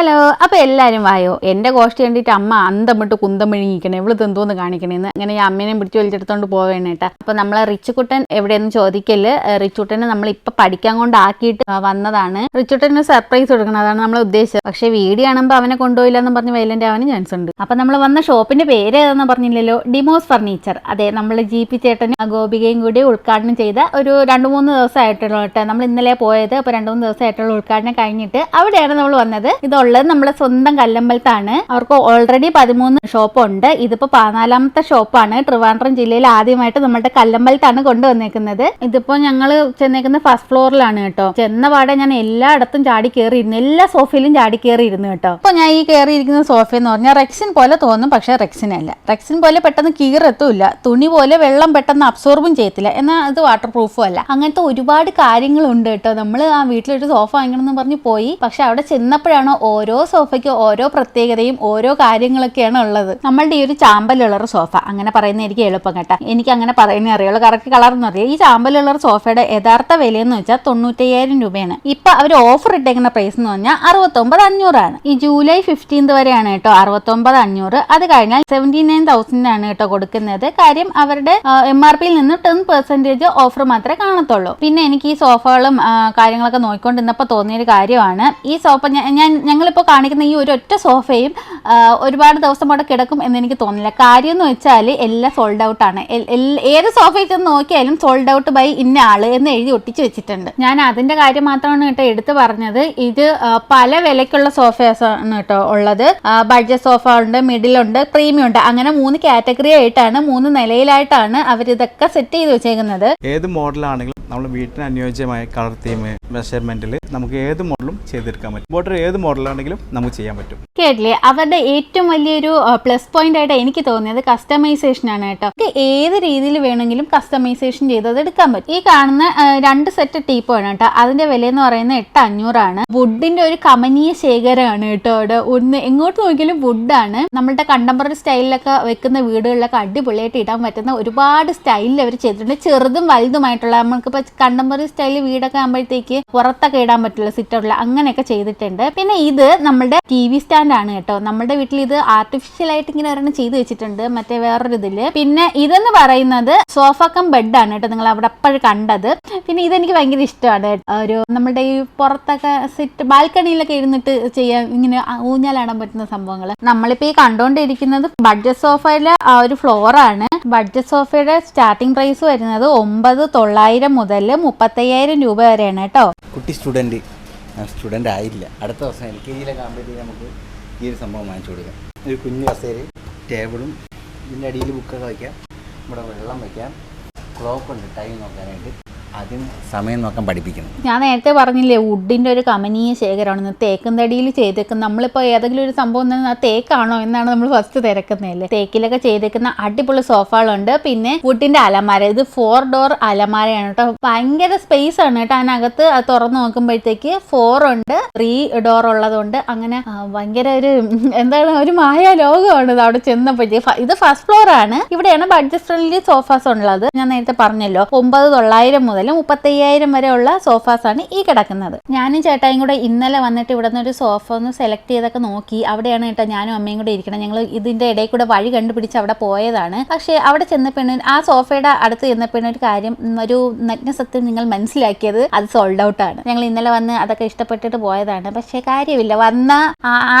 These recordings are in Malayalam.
ഹലോ അപ്പോൾ എല്ലാരും വായോ? എന്റെ കോഷ്ടി കണ്ടിട്ട് അമ്മ അന്തമിട്ട് കുന്തം വിഴുങ്ങിക്കണേ ഇവൾ എന്തോന്ന് കാണിക്കണേന്ന്. അങ്ങനെ ഈ അമ്മേനെയും പിടിച്ച് വലിച്ചെടുത്തോണ്ട് പോവേണേട്ടാ അപ്പൊ നമ്മളെ റിച്ചുക്കുട്ടൻ എവിടെയെന്ന് ചോദിക്കൽ റിച്ചുട്ടനെ നമ്മൾ ഇപ്പൊ പഠിക്കാൻ കൊണ്ടാക്കിയിട്ട് വന്നതാണ്. റിച്ചുട്ടന് സർപ്രൈസ് കൊടുക്കണം. അതാണ് നമ്മളെ ഉദ്ദേശിച്ചത് പക്ഷെ വീഡിയോ കാണുമ്പോൾ അവനെ കൊണ്ടുപോയില്ല എന്ന് പറഞ്ഞ് വൈലന്റ് ആവാനും ചാൻസ് ഉണ്ട്. അപ്പൊ നമ്മൾ വന്ന ഷോപ്പിന്റെ പേര് ഏതാന്ന് പറഞ്ഞില്ലല്ലോ? ഡിമോസ് ഫർണിച്ചർ. അതെ നമ്മൾ ജി പി ചേട്ടനും ഗോപികയും കൂടി ഉദ്ഘാടനം ചെയ്ത ഒരു രണ്ട് മൂന്ന് ദിവസമായിട്ടുള്ള നമ്മൾ ഇന്നലെ പോയത്. അപ്പോൾ രണ്ട് മൂന്ന് ദിവസമായിട്ടുള്ള ഉദ്ഘാടനം കഴിഞ്ഞിട്ട് അവിടെയാണ് നമ്മൾ വന്നത്. ഇതുള്ളത് നമ്മളെ സ്വന്തം കല്ലമ്പലത്താണ്. അവർക്ക് ഓൾറെഡി പതിമൂന്ന് ഷോപ്പ് ഉണ്ട് ഇതിപ്പോ പതിനാലാമത്തെ ഷോപ്പാണ്. ട്രിവാൻഡ്രം ജില്ലയിൽ ആദ്യമായിട്ട് നമ്മുടെ കല്ലമ്പലത്താണ് കൊണ്ടുവന്നേക്കുന്നത്. ഇതിപ്പോ ഞങ്ങൾ ചെന്നേക്കുന്ന ഫസ്റ്റ് ഫ്ലോറിലാണ് കേട്ടോ. ചെന്ന പാടെ ഞാൻ എല്ലായിടത്തും ചാടി കയറിയിരുന്നു എല്ലാ സോഫയിലും ചാടി കയറിയിരുന്നു കേട്ടോ. അപ്പൊ ഞാൻ ഈ കയറിയിരിക്കുന്ന സോഫ എന്ന് പറഞ്ഞാൽ റെക്സിൻ പോലെ തോന്നും പക്ഷെ റെക്സിൻ അല്ല. റെക്സിൻ പോലെ പെട്ടെന്ന് കീറെത്തൂല്ല തുണി പോലെ വെള്ളം പെട്ടെന്ന് അബ്സോർബും ചെയ്യത്തില്ല. എന്നാൽ അത് വാട്ടർ പ്രൂഫും അല്ല. അങ്ങനത്തെ ഒരുപാട് കാര്യങ്ങളുണ്ട് കേട്ടോ. നമ്മൾ ആ വീട്ടിലൊരു സോഫ വാങ്ങണം എന്ന് പറഞ്ഞ് പോയി. പക്ഷെ അവിടെ ചെന്നപ്പോഴാണ് ഓരോ സോഫയ്ക്ക് ഓരോ പ്രത്യേകതയും ഓരോ കാര്യങ്ങളൊക്കെയാണ് ഉള്ളത്. നമ്മളുടെ ഈ ഒരു ചാമ്പലുള്ളൊരു സോഫ. അങ്ങനെ പറയുന്ന എനിക്ക് എളുപ്പം കേട്ടോ. എനിക്ക് അങ്ങനെ പറയുന്നേ അറിയുള്ളൂ. കറക്റ്റ് കളർ എന്ന് അറിയാം ഈ ചാമ്പലുള്ളൊരു സോഫയുടെ യഥാർത്ഥ വിലയെന്ന് വെച്ചാൽ തൊണ്ണൂറ്റയ്യായിരം രൂപയാണ്. ഇപ്പൊ അവർ ഓഫർ ഇട്ടേക്കുന്ന പ്രൈസ് എന്ന് പറഞ്ഞാൽ അറുപത്തൊമ്പത് അഞ്ഞൂറാണ് ഈ ജൂലൈ ഫിഫ്റ്റീൻത് വരെയാണ് കേട്ടോ അറുപത്തൊമ്പത് അഞ്ഞൂറ്. അത് കഴിഞ്ഞാൽ സെവന്റി നയൻ തൗസൻഡ് ആണ് കേട്ടോ കൊടുക്കുന്നത്. കാര്യം അവരുടെ എം ആർ പിയിൽ നിന്ന് ടെൻ പെർസെന്റേജ് ഓഫർ മാത്രമേ കാണത്തുള്ളൂ. പിന്നെ എനിക്ക് ഈ സോഫകളും കാര്യങ്ങളൊക്കെ നോക്കിക്കൊണ്ടിരുന്നപ്പോൾ തോന്നിയൊരു കാര്യമാണ്. ഈ സോഫ ഞാൻ ഞങ്ങളിപ്പോൾ കാണിക്കുന്ന ഈ ഒരു ഒറ്റ സോഫയും ഒരുപാട് ദിവസം അവിടെ കിടക്കും എന്ന് എനിക്ക് തോന്നില്ല കാര്യം എന്ന് വെച്ചാൽ എല്ലാം സോൾഡ് ഔട്ട് ആണ്. ഏത് സോഫയിൽ ചെന്ന് നോക്കിയാലും സോൾഡ് ഔട്ട് ബൈ ഇന്ന ആൾ എന്ന് എഴുതി ഒട്ടിച്ച് വെച്ചിട്ടുണ്ട്. ഞാൻ അതിന്റെ കാര്യം മാത്രമാണ് കേട്ടോ എടുത്തു പറഞ്ഞത്. ഇത് പല വിലയ്ക്കുള്ള സോഫയാസ് ആണ് കേട്ടോ ഉള്ളത്. ബഡ്ജറ്റ് സോഫ ഉണ്ട് മിഡിലുണ്ട് പ്രീമിയം ഉണ്ട്. അങ്ങനെ മൂന്ന് കാറ്റഗറി ആയിട്ടാണ് മൂന്ന് നിലയിലായിട്ടാണ് അവർ ഇതൊക്കെ സെറ്റ് ചെയ്ത് വെച്ചേക്കുന്നത്. ഏത് മോഡലാണെങ്കിലും നമ്മൾ വീട്ടിന് അനുയോജ്യമായ കളർ തീം മെഷർമെന്റിൽ നമുക്ക് ഏത് മോഡലും ചെയ്തെടുക്കാൻ പറ്റും. ബോർഡർ ഏത് മോഡലാണെങ്കിലും നമുക്ക് ചെയ്യാൻ പറ്റും. കേട്ടില്ലേ? അവരുടെ ഏറ്റവും വലിയൊരു പ്ലസ് പോയിന്റ് ആയിട്ട് എനിക്ക് തോന്നിയത് കസ്റ്റമൈസേഷൻ ആണ് കേട്ടോ. ഏത് രീതിയിൽ വേണമെങ്കിലും കസ്റ്റമൈസേഷൻ ചെയ്തത് എടുക്കാൻ പറ്റും. ഈ കാണുന്ന രണ്ട് സെറ്റ് ടീപ്പ് ആണ് കേട്ടോ. അതിന്റെ വില എന്ന് പറയുന്നത് എട്ട് അഞ്ഞൂറാണ് വുഡിന്റെ ഒരു കമനീയ ശേഖരമാണ് കേട്ടോ അവിടെ. ഒന്ന് എങ്ങോട്ട് നോക്കിയാലും വുഡാണ് നമ്മളുടെ കണ്ടംപററി സ്റ്റൈലിലൊക്കെ വെക്കുന്ന വീടുകളിലൊക്കെ അടിപൊളിയായിട്ട് ഇടാൻ പറ്റുന്ന ഒരുപാട് സ്റ്റൈലിൽ അവർ ചെയ്തിട്ടുണ്ട്. ചെറുതും വലുതുമായിട്ടുള്ള നമുക്കിപ്പോൾ കണ്ടംപററി സ്റ്റൈലിൽ വീടൊക്കെ ആകുമ്പോഴത്തേക്ക് പുറത്തൊക്കെ ഇടാൻ പറ്റില്ല സിറ്റൗട്ടിൽ അങ്ങനെയൊക്കെ ചെയ്തിട്ടുണ്ട്. പിന്നെ ഇത് നമ്മുടെ ടി വി ആണ് കേട്ടോ. നമ്മുടെ വീട്ടിൽ ഇത് ആർട്ടിഫിഷ്യൽ ആയിട്ട് ഇങ്ങനെ ഒരെണ്ണം ചെയ്ത് വെച്ചിട്ടുണ്ട്. മറ്റേ വേറൊരു ഇതിൽ. പിന്നെ ഇതെന്ന് പറയുന്നത് സോഫ കം ബെഡ് ആണ് കേട്ടോ നിങ്ങൾ അവിടെ അപ്പോഴും കണ്ടത്. പിന്നെ ഇതെനിക്ക് ഭയങ്കര ഇഷ്ടമാണ് ഒരു നമ്മുടെ ഈ പുറത്തൊക്കെ സിറ്റ് ബാൽക്കണിയിലൊക്കെ ഇരുന്നിട്ട് ചെയ്യാൻ ഇങ്ങനെ ഊഞ്ഞാലാടാൻ പറ്റുന്ന സംഭവങ്ങൾ നമ്മളിപ്പോ ഈ കണ്ടുകൊണ്ടിരിക്കുന്നത് ബഡ്ജറ്റ് സോഫയിലെ ആ ഒരു ആണ്. ബഡ്ജറ്റ് സോഫയുടെ സ്റ്റാർട്ടിംഗ് പ്രൈസ് വരുന്നത് ഒമ്പത് തൊള്ളായിരം മുതൽ മുപ്പത്തയ്യായിരം രൂപ വരെയാണ് കേട്ടോ. കുട്ടി സ്റ്റുഡന്റ് സ്റ്റുഡന്റ് ആയില്ല. അടുത്ത ദിവസം എൽ കെ ജിയിലൊക്കെ ആകുമ്പോഴത്തേക്ക് നമുക്ക് ഈ ഒരു സംഭവം വാങ്ങിച്ചു കൊടുക്കാം. ഒരു കുഞ്ഞു കസേരയും ടേബിളും ഇതിന്റെ അടിയിൽ ബുക്കൊക്കെ വയ്ക്കാം. ഇവിടെ വെള്ളം വയ്ക്കാം. ക്ലോക്ക് ഉണ്ട് ടൈം നോക്കാനായിട്ട്. ആദ്യം സമയം നോക്കാൻ പഠിപ്പിക്കണം. ഞാൻ നേരത്തെ പറഞ്ഞില്ലേ വുഡിന്റെ ഒരു കമനീയ ശേഖരമാണ്. തേക്കും തടിയിൽ ചെയ്തേക്കുന്ന നമ്മളിപ്പോൾ ഏതെങ്കിലും ഒരു സംഭവം തന്നെ ആ തേക്കാണോ എന്നാണ് നമ്മൾ ഫസ്റ്റ് തിരക്കുന്നതല്ലേ തേക്കിലൊക്കെ ചെയ്തേക്കുന്ന അടിപൊളി സോഫകളുണ്ട് പിന്നെ വുഡിന്റെ അലമാര ഇത് ഫോർ ഡോർ അലമാരയാണ് കേട്ടോ. ഭയങ്കര സ്പേസ് ആണ് കേട്ടോ. അതിനകത്ത് അത് തുറന്നു നോക്കുമ്പോഴത്തേക്ക് ഫോർ ഉണ്ട് ത്രീ ഡോർ ഉള്ളതുണ്ട്. അങ്ങനെ ഭയങ്കര ഒരു എന്താണ് ഒരു മായ ലോകമാണ് ഇത് അവിടെ ചെന്നപ്പോഴത്തേക്ക്. ഇത് ഫസ്റ്റ് ഫ്ലോർ ആണ്. ഇവിടെയാണ് ബഡ്ജറ്റ് ഫ്രണ്ട്ലി സോഫാസ് ഉള്ളത്. ഞാൻ നേരത്തെ പറഞ്ഞല്ലോ ഒമ്പത് തൊള്ളായിരം മുതൽ മുപ്പത്തയ്യായിരം വരെ ഉള്ള സോഫാസ് ആണ് ഈ കിടക്കുന്നത്. ഞാനും ചേട്ടായും കൂടെ ഇന്നലെ വന്നിട്ട് ഇവിടെ നിന്ന് ഒരു സോഫ ഒന്ന് സെലക്ട് ചെയ്തൊക്കെ നോക്കി. അവിടെയാണ് കേട്ടോ ഞാനും അമ്മയും കൂടെ ഇരിക്കണം ഞങ്ങൾ ഇതിന്റെ ഇടയിൽ കൂടെ വഴി കണ്ടുപിടിച്ച് അവിടെ പോയതാണ്. പക്ഷേ അവിടെ ചെന്നപ്പോഴാണ് ആ സോഫയുടെ അടുത്ത് ചെന്നപ്പോഴാണ് ഒരു കാര്യം ഒരു നഗ്നസത്യം നിങ്ങൾ മനസ്സിലാക്കിയത്. അത് സോൾഡ് ഔട്ട് ആണ്. ഞങ്ങൾ ഇന്നലെ വന്ന് അതൊക്കെ ഇഷ്ടപ്പെട്ടിട്ട് പോയതാണ്. പക്ഷേ കാര്യമില്ല. വന്ന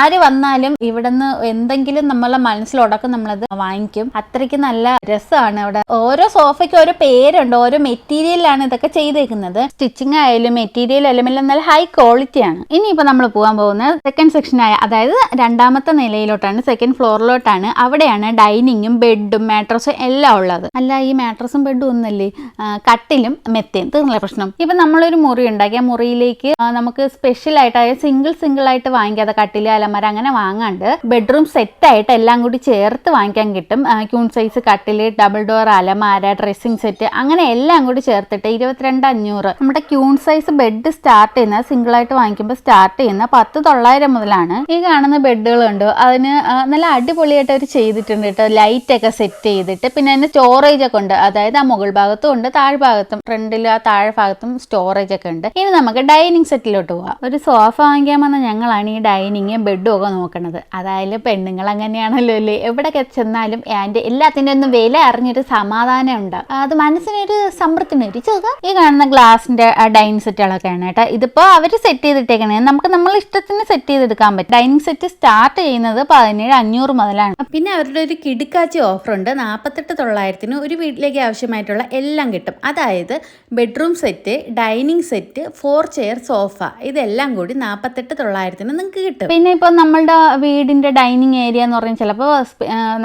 ആര് വന്നാലും ഇവിടുന്ന് എന്തെങ്കിലും നമ്മളെ മനസ്സിലുടക്കം നമ്മളത് വാങ്ങിക്കും. അത്രയ്ക്ക് നല്ല രസമാണ് അവിടെ. ഓരോ സോഫയ്ക്ക് ഓരോ പേരുണ്ട്. ഓരോ മെറ്റീരിയലാണ് ഇതൊക്കെ ചെയ്തേക്കുന്നത്. സ്റ്റിച്ചിങ് ആയാലും മെറ്റീരിയൽ എല്ലാം നല്ല ഹൈ ക്വാളിറ്റി ആണ്. ഇനിയിപ്പോൾ നമ്മൾ പോകാൻ പോകുന്നത് സെക്കൻഡ് സെക്ഷനായ അതായത് രണ്ടാമത്തെ നിലയിലോട്ടാണ് സെക്കൻഡ് ഫ്ലോറിലോട്ടാണ് അവിടെയാണ് ഡൈനിങ്ങും ബെഡും മാട്രസും എല്ലാം ഉള്ളത്. അല്ല ഈ മാട്രസും ബെഡും ഒന്നല്ലേ കട്ടിലും മെത്തയും തീർന്നില്ല പ്രശ്നം. ഇപ്പം നമ്മളൊരു മുറി ഉണ്ടാക്കി ആ മുറിയിലേക്ക് നമുക്ക് സ്പെഷ്യൽ ആയിട്ട് അതായത് സിംഗിൾ സിംഗിൾ ആയിട്ട് വാങ്ങിക്കാതെ കട്ടിൽ അലമര അങ്ങനെ വാങ്ങാണ്ട് ബെഡ്റൂം സെറ്റ് ആയിട്ട് എല്ലാം കൂടി ചേർത്ത് വാങ്ങിക്കാൻ കിട്ടും. ക്യൂൺ സൈസ് കട്ടിൽ ഡബിൾ ഡോർ അലമാര ഡ്രസ്സിംഗ് സെറ്റ് അങ്ങനെ എല്ലാം കൂടി ചേർത്തിട്ട് ഇരുപത്തിരണ്ട് അഞ്ഞൂറ്. നമ്മുടെ ക്യൂൺ സൈസ് ബെഡ് സ്റ്റാർട്ട് ചെയ്യുന്ന സിംഗിൾ ആയിട്ട് വാങ്ങിക്കുമ്പോൾ സ്റ്റാർട്ട് ചെയ്യുന്ന പത്ത് തൊള്ളായിരം മുതലാണ്. ഈ കാണുന്ന ബെഡുകൾ ഉണ്ട് അതിന് നല്ല അടിപൊളിയായിട്ട് അവർ ചെയ്തിട്ടുണ്ട് കേട്ടോ. ലൈറ്റ് ഒക്കെ സെറ്റ് ചെയ്തിട്ട്. പിന്നെ അതിന് സ്റ്റോറേജ് ഒക്കെ ഉണ്ട്. അതായത് ആ മുകൾ ഭാഗത്തും ഉണ്ട് താഴ്ഭാഗത്തും ഫ്രണ്ടിൽ ആ താഴെ ഭാഗത്തും സ്റ്റോറേജ് ഒക്കെ ഉണ്ട്. ഇനി നമുക്ക് ഡൈനിങ് സെറ്റിലോട്ട് പോവാം. ഒരു സോഫ വാങ്ങിക്കാൻ വന്ന ഞങ്ങളാണ് ഈ ഡൈനിങ്ങും ബെഡും ഒക്കെ നോക്കുന്നത് അതായത് പെണ്ണുങ്ങൾ അങ്ങനെയാണല്ലോ അല്ലേ? എവിടെയൊക്കെ ചെന്നാലും എന്റെ എല്ലാത്തിന്റെ ഒന്നും വില അറിഞ്ഞൊരു സമാധാനം ഉണ്ട് അത് മനസ്സിനൊരു സമൃദ്ധിന് ഒരു ഈ കാണുന്ന ഗ്ലാസിന്റെ ഡൈനിങ് സെറ്റുകളൊക്കെയാണ് കേട്ടോ. ഇതിപ്പോ അവർ സെറ്റ് ചെയ്തിട്ടേക്കണേ. നമുക്ക് നമ്മൾ ഇഷ്ടത്തിന് സെറ്റ് ചെയ്തെടുക്കാൻ പറ്റും. ഡൈനിങ് സെറ്റ് സ്റ്റാർട്ട് ചെയ്യുന്നത് പതിനേഴ് അഞ്ഞൂറ് മുതലാണ്. പിന്നെ അവരുടെ ഒരു കിടുക്കാച്ചി ഓഫർ ഉണ്ട് നാൽപ്പത്തെട്ട് തൊള്ളായിരത്തിന് ഒരു വീട്ടിലേക്ക് ആവശ്യമായിട്ടുള്ള എല്ലാം കിട്ടും. അതായത് bedroom set dining set four chair sofa ഇതെല്ലാം കൂടി നാൽപ്പത്തെട്ട് തൊള്ളായിരത്തിന് നിങ്ങൾക്ക് കിട്ടും. പിന്നെ ഇപ്പോൾ നമ്മളുടെ വീടിന്റെ ഡൈനിങ് ഏരിയ എന്ന് പറഞ്ഞാൽ ചിലപ്പോൾ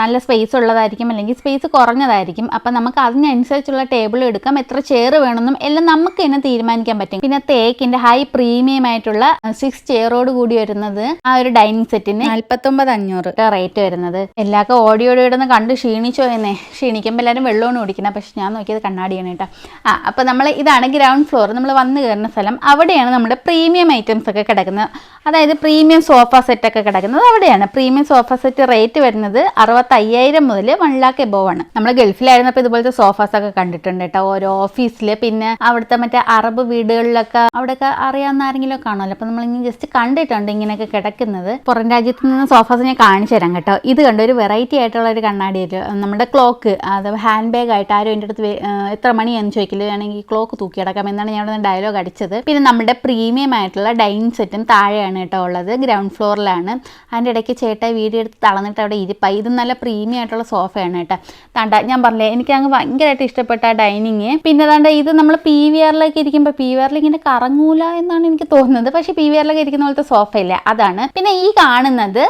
നല്ല സ്പേസ് ഉള്ളതായിരിക്കും അല്ലെങ്കിൽ സ്പേസ് കുറഞ്ഞതായിരിക്കും. അപ്പം നമുക്ക് അതിനനുസരിച്ചുള്ള ടേബിൾ എടുക്കാം. എത്ര ചെയർ വേണമെന്നും എല്ലാം നമുക്ക് തന്നെ തീരുമാനിക്കാൻ പറ്റും. പിന്നെ തേക്കിന്റെ ഹൈ പ്രീമിയം ആയിട്ടുള്ള സിക്സ് ചെയറോട് കൂടി വരുന്നത് ആ ഒരു ഡൈനിങ് സെറ്റിന് നാൽപ്പത്തൊമ്പത് അഞ്ഞൂറ്. റേറ്റ് വരുന്നത്. എല്ലാവർക്കും ഓടിയോടി ഇടുന്ന കണ്ട് ക്ഷീണിച്ചോ എന്നേ. ക്ഷീണിക്കുമ്പോൾ എല്ലാവരും വെള്ളമാണ് ഓടിക്കുന്നത് പക്ഷെ ഞാൻ നോക്കിയത് കണ്ണാടിയാണ് കേട്ടോ. ആ അപ്പോൾ നമ്മൾ ഇതാണ് ഗ്രൗണ്ട് ഫ്ലോർ നമ്മൾ വന്ന് കയറുന്ന സ്ഥലം. അവിടെയാണ് നമ്മുടെ പ്രീമിയം ഐറ്റംസ് ഒക്കെ കിടക്കുന്നത്. അതായത് പ്രീമിയം സോഫ സെറ്റ് ഒക്കെ കിടക്കുന്നത്. അവിടെയാണ്. പ്രീമിയം സോഫ സെറ്റ് റേറ്റ് വരുന്നത് അറുപത്തയ്യായിരം മുതൽ വൺ ലാക്ക് എബോവ് ആണ്. നമ്മൾ ഗൾഫിലായിരുന്നപ്പോൾ ഇതുപോലത്തെ സോഫാസ് ഒക്കെ കണ്ടിട്ടുണ്ട് കേട്ടോ. ഓരോ ഓഫീസിൽ പിന്നെ അവിടുത്തെ മറ്റേ അറബ് വീടുകളിലൊക്കെ അവിടെയൊക്കെ അറിയാവുന്ന ആരെങ്കിലും കാണുമല്ലോ? നമ്മൾ നമ്മളിങ്ങനെ ജസ്റ്റ് കണ്ടിട്ടുണ്ട് ഇങ്ങനെയൊക്കെ കിടക്കുന്നത്. പുറം രാജ്യത്ത് നിന്ന് സോഫാസ് ഞാൻ കാണിച്ചു തരാം കേട്ടോ. ഇത് കണ്ട? ഒരു വെറൈറ്റി ആയിട്ടുള്ള ഒരു കണ്ണാടി നമ്മുടെ ക്ലോക്ക് അത് ഹാൻഡ് ബാഗ് ആയിട്ട് ആരും എന്റെ അടുത്ത് എത്ര മണി എത്ര മണിയാണെന്ന് ചോദിക്കില്ല വേണമെങ്കിൽ ക്ലോക്ക് തൂക്കി അടക്കാം എന്നാണ് ഞാൻ അവിടെ ഡയലോഗ് അടിച്ചത്. പിന്നെ നമ്മുടെ പ്രീമിയം ആയിട്ടുള്ള ഡൈനിങ് സെറ്റും താഴെയാണ് കേട്ടോ ഉള്ളത്. ഗ്രൗണ്ട് ഫ്ലോറിലാണ് അതിന്റെ ഇടയ്ക്ക് ചേട്ടായി വീഡിയോ എടുത്ത് തളന്നിട്ട് അവിടെ ഇരിപ്പായി ഇത് നല്ല പ്രീമിയം ആയിട്ടുള്ള സോഫയാണ് കേട്ടോ. താണ്ട ഞാൻ പറഞ്ഞില്ലേ എനിക്ക് അങ്ങ് ഭയങ്കരമായിട്ട് ഇഷ്ടപ്പെട്ട ഡൈനിങ് പിന്നെ താണ്ട നമ്മൾ പി വി ആറിലേക്ക് ഇരിക്കുമ്പോൾ പി വി ആറിൽ ഇങ്ങനെ കറങ്ങൂല എന്നാണ് എനിക്ക് തോന്നുന്നത്. പക്ഷേ പി വി ആറിലൊക്കെ ഇരിക്കുന്ന പോലത്തെ സോഫ ഇല്ല. അതാണ്. പിന്നെ ഈ കാണുന്നത്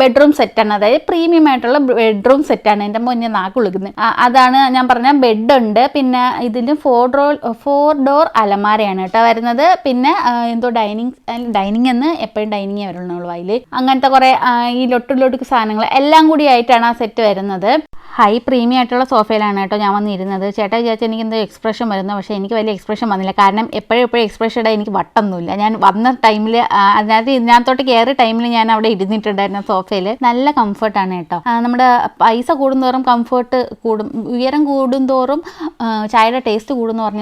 ബെഡ്റൂം സെറ്റാണ് അതായത് പ്രീമിയം ആയിട്ടുള്ള ബെഡ്റൂം സെറ്റാണ് എന്റെ മുന്നേ നാക്കുളുക്കുന്നത് അതാണ് ഞാൻ പറഞ്ഞ ബെഡുണ്ട് പിന്നെ ഇതിന് ഫോർ ഡോർ ഫോർ ഡോർ അലമാരയാണ് കേട്ടോ വരുന്നത്. പിന്നെ എന്തോ ഡൈനിങ് ഡൈനിങ് എന്ന് എപ്പോഴും ഡൈനിങ് വരുന്നുള്ളൂ അതിൽ അങ്ങനത്തെ കുറേ ഈ ലൊട്ടു ലൊട്ടുക്ക് സാധനങ്ങൾ എല്ലാം കൂടി ആയിട്ടാണ് ആ സെറ്റ് വരുന്നത്. ഹൈ പ്രീമിയം ആയിട്ടുള്ള സോഫയിലാണ് കേട്ടോ ഞാൻ വന്നിരുന്നത്. ചേട്ടാ വിചാരിച്ചാൽ എനിക്ക് എന്തോ എക്സ്പ്രഷൻ വരുന്നത് പക്ഷേ എനിക്ക് വലിയ എക്സ്പ്രഷൻ വന്നില്ല. കാരണം എപ്പോഴും എപ്പോഴും എക്സ്പ്രഷൻ ഇടാൻ എനിക്ക് വട്ടൊന്നുമില്ല. ഞാൻ വന്ന ടൈമിൽ അതിനകത്ത് ഇതിനകത്തോട്ട് കയറിയ ടൈമിൽ ഞാൻ അവിടെ ഇരുന്നിട്ടുണ്ടായിരുന്നു സോഫയിൽ നല്ല കംഫർട്ടാണ് കേട്ടോ. നമ്മുടെ പൈസ കൂടുന്തോറും കംഫർട്ട് കൂടും ഉയരം കൂടുന്തോറും ചായയുടെ ടേസ്റ്റ് കൂടുമെന്ന് പറഞ്ഞ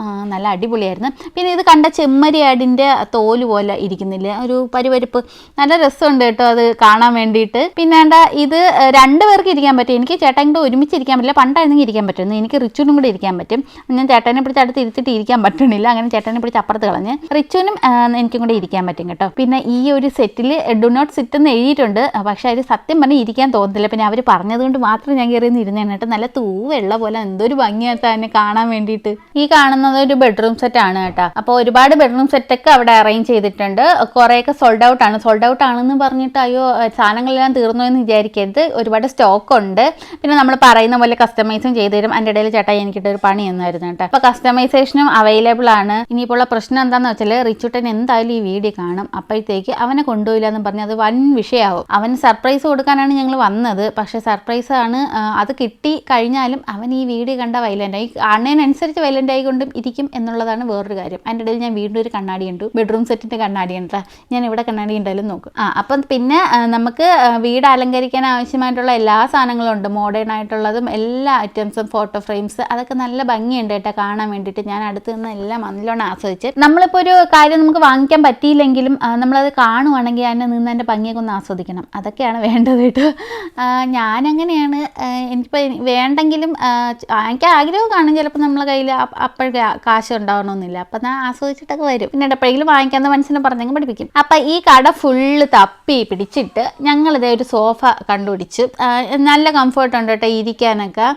ആ, നല്ല അടിപൊളിയായിരുന്നു. പിന്നെ ഇത് കണ്ട ചെമ്മരിയാടിന്റെ തോൽ പോലെ ഇരിക്കുന്നില്ല? ഒരു പരിവരിപ്പ്. നല്ല രസമുണ്ട് കേട്ടോ അത് കാണാൻ വേണ്ടിയിട്ട്. പിന്നെ ഇത് രണ്ടുപേർക്ക് രണ്ട് പേർക്ക് ഇരിക്കാൻ പറ്റും. എനിക്ക് ചേട്ടൻ കൂടെ ഒരുമിച്ച് ഇരിക്കാൻ പറ്റില്ല. പണ്ടായിരുന്നെങ്കിൽ ഇരിക്കാൻ പറ്റുന്നു എനിക്ക് റിച്ചുവിനും കൂടെ ഇരിക്കാൻ പറ്റും. ഞാൻ ചേട്ടനെ പിടിച്ച് അടുത്ത് ഇരുത്തിട്ട് ഇരിക്കാൻ പറ്റണില്ല. അങ്ങനെ ചേട്ടനെ പിടിച്ച് അപ്പുറത്ത് കളഞ്ഞ് റിച്ചുവിനും എനിക്കും കൂടെ ഇരിക്കാൻ പറ്റും കേട്ടോ. പിന്നെ ഈ ഒരു സെറ്റിൽ ഡു നോട്ട് സിറ്റ് എന്ന് എഴുതിയിട്ടുണ്ട്. പക്ഷെ അവർ സത്യം പറഞ്ഞ് ഇരിക്കാൻ തോന്നുന്നില്ല പിന്നെ അവർ പറഞ്ഞതുകൊണ്ട് മാത്രം ഞാൻ കയറി ഇരുന്നേനെ കേട്ടോ. നല്ല തൂവെള്ള പോലെ എന്തൊരു ഭംഗിയായിട്ട് തന്നെ കാണാൻ വേണ്ടിയിട്ട്. ഈ കാണുന്നത് ഒരു ബെഡ്റൂം സെറ്റ് ആണ് കേട്ടോ. അപ്പോൾ ഒരുപാട് ബെഡ്റൂം സെറ്റൊക്കെ അവിടെ അറേഞ്ച് ചെയ്തിട്ടുണ്ട്. കുറേയൊക്കെ സോൾഡ് ഔട്ട് ആണ്. സോൾഡ് ഔട്ട് ആണെന്ന് പറഞ്ഞിട്ട് അയ്യോ സാധനങ്ങളെല്ലാം തീർന്നു എന്ന് വിചാരിക്കരുത്. ഒരുപാട് സ്റ്റോക്ക് ഉണ്ട്. പിന്നെ നമ്മൾ പറയുന്ന പോലെ കസ്റ്റമൈസും ചെയ്തു തരും. അതിന്റെ ഇടയിൽ ചേട്ടായി എനിക്കിട്ടൊരു പണി എന്നായിരുന്നു കേട്ടോ. അപ്പോൾ കസ്റ്റമൈസേഷനും അവൈലബിൾ ആണ്. ഇനിയിപ്പോൾ ഉള്ള പ്രശ്നം എന്താണെന്ന് വെച്ചാൽ റിച്ചുട്ടൻ എന്തായാലും ഈ വീഡിയോ കാണും. അപ്പോഴത്തേക്ക് അവനെ കൊണ്ടുപോയില്ല എന്ന് പറഞ്ഞ് അത് വൻ വിഷയമാവും അവന് സർപ്രൈസ് കൊടുക്കാനാണ് ഞങ്ങൾ വന്നത്. പക്ഷേ സർപ്രൈസ് ആണ് അത് കിട്ടി കഴിഞ്ഞാലും അവൻ ഈ വീഡിയോ കണ്ട വൈലന്റ് ആയി. കാണുന്നതിനനുസരിച്ച് വൈലന്റ് ആയിക്കൊണ്ടും ഇരിക്കും എന്നുള്ളതാണ് വേറൊരു കാര്യം. അതിന്റെ ഇടയിൽ ഞാൻ വീണ്ടും ഒരു കണ്ണാടി ഉണ്ട് ബെഡ്റൂം സെറ്റിന്റെ കണ്ണാടി ഉണ്ട് ഞാൻ ഇവിടെ കണ്ണാടി ഉണ്ടായാലും നോക്കും. ആ അപ്പം പിന്നെ നമുക്ക് വീട് അലങ്കരിക്കാൻ ആവശ്യമായിട്ടുള്ള എല്ലാ സാധനങ്ങളും ഉണ്ട്. മോഡേൺ ആയിട്ടുള്ളതും എല്ലാ ഐറ്റംസും ഫോട്ടോ ഫ്രെയിംസ് അതൊക്കെ നല്ല ഭംഗിയുണ്ട് കേട്ടോ കാണാൻ വേണ്ടിയിട്ട് ഞാൻ അടുത്ത് നിന്ന് എല്ലാം നല്ലോണം ആസ്വദിച്ച്. നമ്മളിപ്പോൾ ഒരു കാര്യം നമുക്ക് വാങ്ങിക്കാൻ പറ്റിയില്ലെങ്കിലും നമ്മളത് കാണുവാണെങ്കിൽ അതിനെ നിന്ന് അതിന്റെ ഭംഗിയൊക്കെ ഒന്ന് ആസ്വദിക്കണം. അതൊക്കെയാണ് വേണ്ടത് കേട്ടോ. ഞാനങ്ങനെയാണ് എനിക്കിപ്പോൾ വേണ്ടെങ്കിലും എനിക്ക് ആഗ്രഹം കാണും. ചിലപ്പോൾ നമ്മളെ കയ്യിൽ അപ്പോഴേ കാശ് ഉണ്ടാവണമെന്നില്ല അപ്പം ഞാൻ ആസ്വദിച്ചിട്ടൊക്കെ വരും. പിന്നെ എപ്പോഴെങ്കിലും വാങ്ങിക്കാൻ മനസ്സിനെ പറഞ്ഞെങ്കിൽ പഠിപ്പിക്കും. അപ്പം ഈ കട ഫുള്ള് തപ്പി പിടിച്ചിട്ട് ഞങ്ങളിതേ ഒരു സോഫ കണ്ടുപിടിച്ചു. നല്ല കംഫർട്ട് ഉണ്ട് കേട്ടോ ഇരിക്കാനൊക്കെ.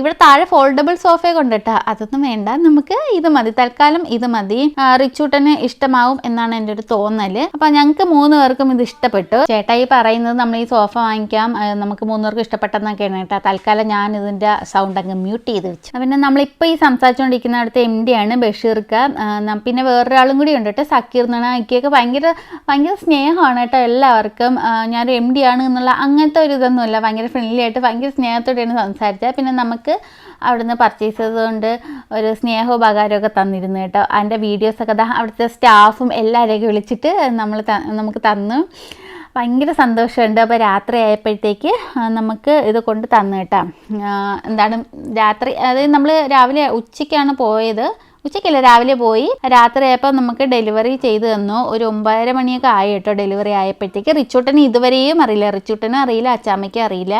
ഇവിടെ താഴെ ഫോൾഡബിൾ സോഫയൊക്കെ ഉണ്ട് കേട്ടോ. അതൊന്നും വേണ്ട. നമുക്ക് ഇത് മതി. തൽക്കാലം ഇത് മതി. റിച്ചൂട്ടന് ഇഷ്ടമാവും എന്നാണ് എന്റെ ഒരു തോന്നൽ അപ്പം ഞങ്ങൾക്ക് മൂന്ന് പേർക്കും ഇത് ഇഷ്ടപ്പെട്ടു. ചേട്ടായി പറയുന്നത് നമ്മൾ ഈ സോഫ വാങ്ങിക്കാം. നമുക്ക് മൂന്ന് പേർക്കും ഇഷ്ടപ്പെട്ടെന്നൊക്കെയാണ് കേട്ടോ തൽക്കാലം ഞാൻ ഇതിന്റെ സൗണ്ട് അങ്ങ് മ്യൂട്ട് ചെയ്ത് വെച്ചു. പിന്നെ നമ്മളിപ്പോൾ ഈ സംസാരിച്ചുകൊണ്ടിരിക്കുന്ന അടുത്ത എം ഡി ആണ് ബഷീർക്ക. പിന്നെ വേറൊരാളും കൂടി ഉണ്ട് കേട്ടോ. സക്കീർ എന്നാണ് എനിക്കൊക്കെ ഭയങ്കര ഭയങ്കര സ്നേഹമാണ് കേട്ടോ എല്ലാവർക്കും. ഞാനൊരു എം ഡി ആണ് എന്നുള്ള അങ്ങനത്തെ ഒരു ഇതൊന്നുമില്ല. ഭയങ്കര ഫ്രണ്ട്ലി ആയിട്ട് ഭയങ്കര സ്നേഹത്തോടെയാണ് സംസാരിച്ചത്. പിന്നെ നമുക്ക് അവിടുന്ന് പർച്ചേസ് ചെയ്തതുകൊണ്ട് ഒരു സ്നേഹോപകാരമൊക്കെ തന്നിരുന്നു കേട്ടോ. അതിന്റെ വീഡിയോസൊക്കെ അവിടുത്തെ സ്റ്റാഫും എല്ലാവരെയൊക്കെ വിളിച്ചിട്ട് നമ്മൾ നമുക്ക് തന്നു. ഭയങ്കര സന്തോഷമുണ്ട്. അപ്പോൾ രാത്രി ആയപ്പോഴത്തേക്ക് നമുക്ക് ഇത് കൊണ്ട് തന്നു കേട്ടോ. എന്താണ് രാത്രി അതായത് നമ്മൾ രാവിലെ ഉച്ചയ്ക്കാണ് പോയത്. ഉച്ചയ്ക്കല്ല? രാവിലെ പോയി. രാത്രി ആയപ്പോൾ നമുക്ക് ഡെലിവറി ചെയ്ത് തന്നു. ഒരു ഒമ്പതര മണിയൊക്കെ ആയി കേട്ടോ ഡെലിവറി ആയപ്പോഴത്തേക്ക്. റിച്ചൂട്ടന് ഇതുവരെയും അറിയില്ല. റിച്ചൂട്ടനും അറിയില്ല. അച്ചാമ്മയ്ക്കും അറിയില്ല.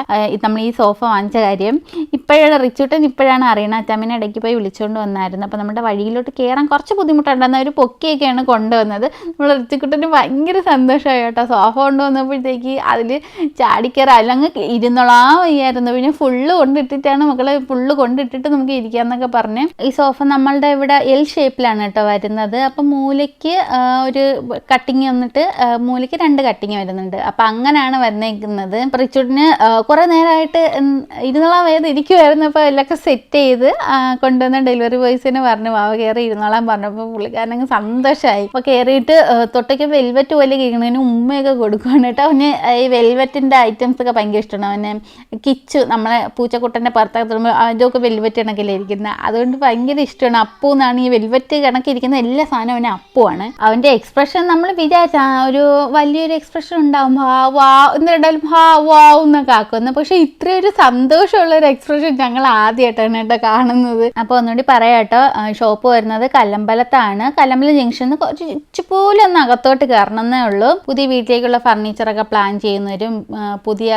നമ്മൾ ഈ സോഫ വാങ്ങിച്ച കാര്യം. ഇപ്പോഴാണ് റിച്ചൂട്ടൻ ഇപ്പോഴാണ് അറിയണത്. അച്ചാമ്മനെ ഇടയ്ക്ക് പോയി വിളിച്ചുകൊണ്ട് വന്നായിരുന്നു. അപ്പോൾ നമ്മുടെ വഴിയിലോട്ട് കയറാൻ കുറച്ച് ബുദ്ധിമുട്ടുണ്ടെന്ന് ഒരു പൊക്കിയൊക്കെയാണ് കൊണ്ടുവന്നത്. നമ്മൾ റിച്ചുക്കുട്ടന് ഭയങ്കര സന്തോഷമായി കേട്ടോ. സോഫ കൊണ്ടുവന്നപ്പോഴത്തേക്ക് അതിൽ ചാടിക്കയറി അതിലങ്ങ് ഇരുന്നോളാൻ വയ്യായിരുന്നു. പിന്നെ ഫുള്ള് കൊണ്ടിട്ടിട്ടാണ് മക്കളെ ഫുള്ള് കൊണ്ടിട്ടിട്ട് നമുക്ക് ഇരിക്കാന്നൊക്കെ പറഞ്ഞ്. ഈ സോഫ നമ്മളുടെ ഇവിടെ എൽ ഷേപ്പിലാണ് കേട്ടോ വരുന്നത്. അപ്പം മൂലയ്ക്ക് ഒരു കട്ടിങ് വന്നിട്ട് മൂലയ്ക്ക് രണ്ട് കട്ടിങ് വരുന്നുണ്ട്. അപ്പം അങ്ങനെയാണ് വന്നേക്കുന്നത്. അപ്പം റിച്ചൂട്ടിന് കുറേ നേരമായിട്ട് ഇരുന്നോളാൻ വേദന ഇരിക്കുമായിരുന്നു അപ്പോൾ എല്ലാം സെറ്റ് ചെയ്ത് കൊണ്ടുവന്ന ഡെലിവറി ബോയ്സിനെ പറഞ്ഞു വാവ കയറി ഇരുന്നോളാൻ പറഞ്ഞപ്പോൾ പുള്ളിക്കാരനങ്ങ് സന്തോഷമായി അപ്പോൾ കയറിയിട്ട് തൊട്ടയ്ക്ക് വെൽവെറ്റ് പോലെ കേൾക്കുന്നതിന് ഉമ്മയൊക്കെ കൊടുക്കുകയാണ് കേട്ടോ. അവന് ഈ വെൽവെറ്റിന്റെ ഐറ്റംസ് ഒക്കെ ഭയങ്കര ഇഷ്ടമാണ്. അവന് കിച്ചു നമ്മളെ പൂച്ചക്കുട്ടന്റെ പുറത്തൊക്കെ തുടങ്ങുമ്പോൾ അതിന്റെ ഒക്കെ വെൽവെറ്റ് കണക്കില്ല ഇരിക്കുന്നത് അതുകൊണ്ട് ഭയങ്കര ഇഷ്ടമാണ്. അപ്പു എന്നാണ് ഈ വെൽവെറ്റ് കണക്കിരിക്കുന്ന എല്ലാ സാധനവും അവന്റെ അപ്പുവാണ്. അവന്റെ എക്സ്പ്രഷൻ നമ്മൾ വിചാരിച്ച ഒരു വലിയൊരു എക്സ്പ്രഷൻ ഉണ്ടാവും ഹാ വാ എന്നിട്ടാലും ഹാ വാവ് എന്നൊക്കെ ആക്കുന്നു പക്ഷെ ഇത്രയൊരു സന്തോഷമുള്ള ഒരു എക്സ്പ്രഷൻ ഞങ്ങൾ ആദ്യമായിട്ടാണ് കേട്ടോ കാണുന്നത്. അപ്പോൾ ഒന്നുകൂടി പറയാം കേട്ടോ ഷോപ്പ് വരുന്നത് കല്ലമ്പലത്താണ്. കല്ലമ്പലം ജംഗ്ഷനിൽ കുറച്ച് പോലും ഒന്ന് അകത്തോട്ട് കയറണം എന്നേ ഉള്ളൂ. പുതിയ വീട്ടിലേക്കുള്ള ഫർണിച്ചറൊക്കെ പ്ലാൻ ചെയ്യുന്നവരും പുതിയ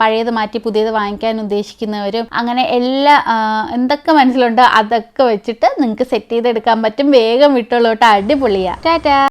പഴയത് മാറ്റി പുതിയത് വാങ്ങിക്കാൻ ഉദ്ദേശിക്കുന്നവരും അങ്ങനെ എല്ലാ എന്തൊക്കെ മനസ്സിലുണ്ടോ അതൊക്കെ വെച്ചിട്ട് നിങ്ങൾക്ക് സെറ്റ് ചെയ്തെടുക്കാൻ പറ്റും. വേഗം വിട്ടോളൂട്ടോ അടിപൊളിയാ. ടാറ്റാ.